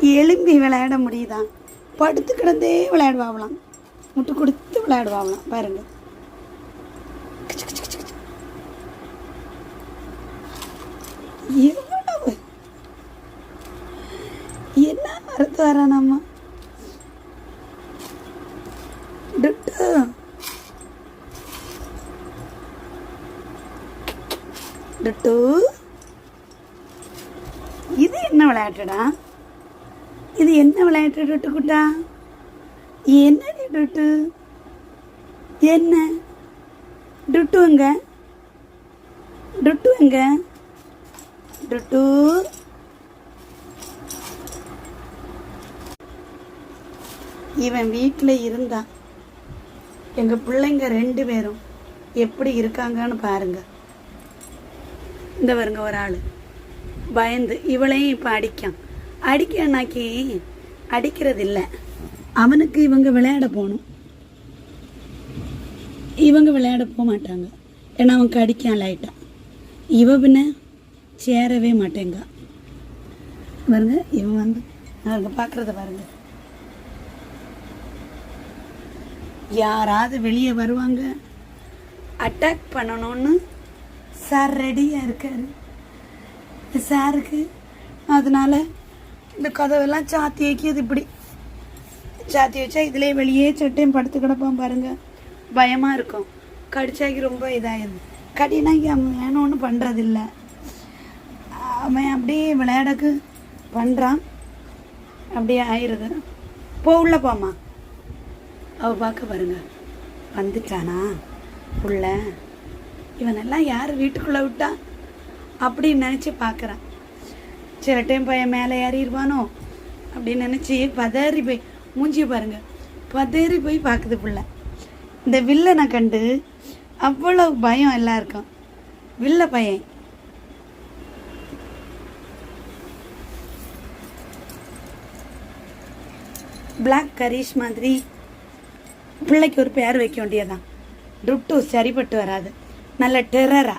எலும்பி விளையாட முடியுதா? படுத்து கிடந்தே விளையாடுவாங்களாம். முட்டு கொடுத்து விளையாடுவாங்களாம். பாருங்க. எவ்வளவு என்ன மறுத்து வர நம்ம இது என்ன விளையாட்டுடா? இது என்ன விளையாட்டு டொட்டு குட்டா என்ன டொட்டு? என்ன? டுட்டுங்க. டுட்டுங்க. டுட்டு. இவன் வீட்டில் இருந்தான் எங்கள் பிள்ளைங்க ரெண்டு பேரும் எப்படி இருக்காங்கன்னு பாருங்க. இந்த வருங்க ஒரு ஆள். பயந்து இவளையும் இப்போ அடிக்கான். அடிக்கனாக்கி அடிக்கிறது இல்லை அவனுக்கு இவங்க விளையாட போகணும் இவங்க விளையாட போக மாட்டாங்க. ஏன்னா அவன் கடிக்கான் லைட்டாக இவ பின்ன சேரவே மாட்டேங்க. பாருங்க இவன் வந்து அவங்க பார்க்குறத பாருங்க. யாராவது வெளியே வருவாங்க. அட்டாக் பண்ணணும்னு சார் ரெடியாக இருக்காரு. சாருக்கு அதனால இந்த கதவெல்லாம் சாத்தி வைக்கிது இப்படி. சாத்தி வச்சா இதுலேயே வெளியே சட்டையும் படுத்து கிடப்பான் பாருங்க. பயமாக இருக்கும். கடிச்சாக்கி ரொம்ப இதாகிடுது கடினாக்கி அவன் வேணும்னு பண்ணுறதில்ல அவன் அப்படியே விளையாடக்கு பண்ணுறான் அப்படியே ஆயிடுது. போ உள்ள போம்மா. அவ பார்க்க பாருங்க. வந்துட்டானா? உள்ள இவனெல்லாம் யார் வீட்டுக்குள்ளே விட்டா? அப்படின்னு நினச்சி பார்க்குறான் சில டைம் பையன் மேலே ஏறிடுவானோ அப்படின்னு நினச்சி பதறி போய் மூஞ்சியை பாருங்க. பதறி போய் பார்க்குது பிள்ளை. இந்த வில்லனை கண்டு அவ்வளோ பயம் எல்லாருக்கும் வில்ல பையன். பிளாக் கரீஷ் மாதிரி பிள்ளைக்கு ஒரு பேர் வைக்க வேண்டியதான் டூ சரிப்பட்டு வராது. நல்ல டெரரா